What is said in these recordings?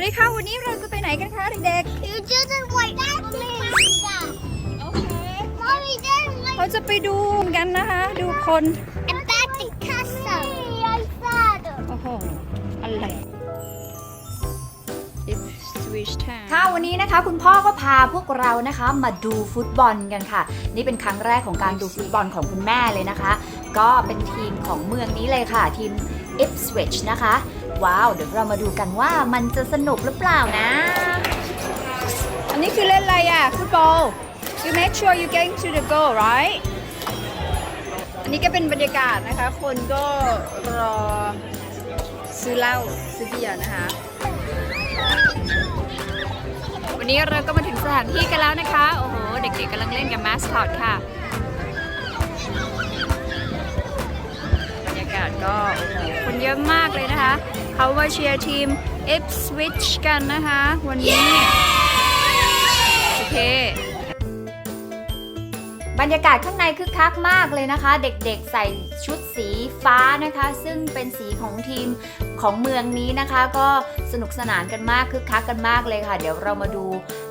วัสดีค่ะ วันนี้เราจะไปไหนกันคะเด็ก You didn't like that, please. ๆโอเค Mommy didn't เรา like จะไปดูกันนะคะ ดูคน about the castle. I said. โอ้โห อะไร If switch time ค่ะวันนี้นะคะคุณพ่อก็พาพวกเรานะคะมาดูฟุตบอลกันค่ะ นี่เป็นครั้งแรกของการดูฟุตบอลของคุณแม่เลยนะคะ ก็เป็นทีมของเมืองนี้เลยค่ะทีม Ipswich นะคะ ว้าว เดี๋ยวเรามาดูกันว่ามันจะสนุกหรือเปล่านะ อันนี้คือเล่นอะไรอะฟุตบอล you make sure you get to the goal right อันนี้ก็เป็นบรรยากาศนะคะ คนก็รอซื้อเหล้าซื้อเบียร์นะคะ วันนี้เราก็มาถึงสถานที่กันแล้วนะคะ โอ้โห เด็กๆกำลังเล่นกับมาสคอตค่ะ กาศก็โอ้โหคนเยอะมากเลยนะคะ เขามาเชียร์ทีม Ipswich กันนะคะ วันนี้โอเคบรรยากาศข้างในคึกคักมากเลยนะคะ เด็กๆใส่ชุดสีฟ้านะคะ ซึ่งเป็นสีของทีมของเมืองนี้นะคะ ก็สนุกสนานกันมากคึกคักกันมากเลยค่ะ เดี๋ยวเรามาดู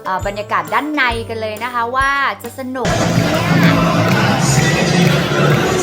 เอ่อบรรยากาศด้านในกันเลยนะคะว่าจะสนุกไหมเนี่ย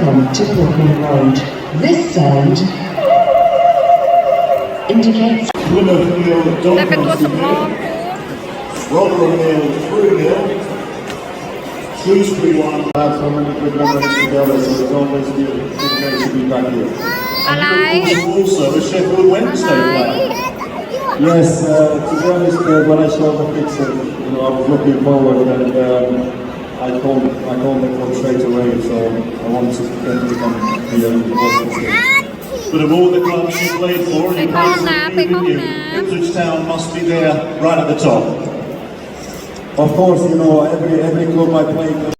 Welcome to Portland Road. This sound indicates. Plymouth nil, Dalton nil. Rotherham nil, three nil. Shrewsbury one. That's how many good numbers together, so it's always good. To be back here. Hello. Also, the Sheffield Wednesday player. Yes, uh, to be honest, uh, when I saw the picture, you know, I was looking forward and. Um, I called I called the club straight away, so I wanted to get to come here and um, watch the team. But of all the clubs you played for, you Pick played on that, for pick you. Ipswich Town must be there, right at the top. Of course, you know, every every club I played.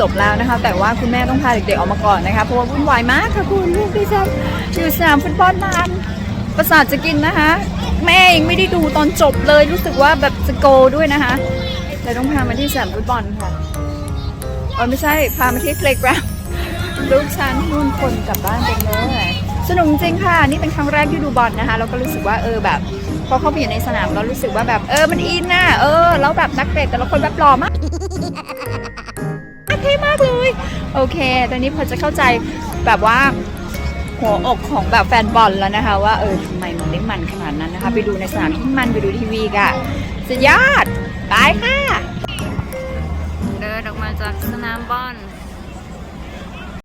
จบแล้วนะคะ แต่ว่าคุณแม่ต้องพาเด็กๆออกมาก่อนนะคะเพราะว่าวุ่นวายมากค่ะคุณลูกดิฉันอยู่สนามฟุตบอลนานประสาทจะกินนะคะ แม่ยังไม่ได้ดูตอนจบเลยรู้สึกว่าแบบจะโกด้วยนะคะเลยต้องพามาที่สนามฟุตบอลค่ะอ๋อไม่ใช่พามาที่ playground ลูกฉันนุ่นคนกลับบ้านกันเลยสนุกจริงค่ะ นี่เป็นครั้งแรกที่ดูบอลนะคะแล้วก็รู้สึกว่าเออแบบ พอเข้าไปอยู่ในสนามเรารู้สึกว่าแบบเออมันอินน่ะเออแล้วแบบนักเตะแต่ละคนแบบหล่อมาก เท่มากเลย โอเค ตอนนี้พอจะเข้าใจแบบว่าหัวอกของแบบแฟนบอลแล้วนะคะ ว่าเออทำไมมันได้มันขนาดนั้นนะคะ ไปดูในสนามที่มันไปดูทีวีกันสุดยอด ไปค่ะ เดินออกมาจากสนามบอล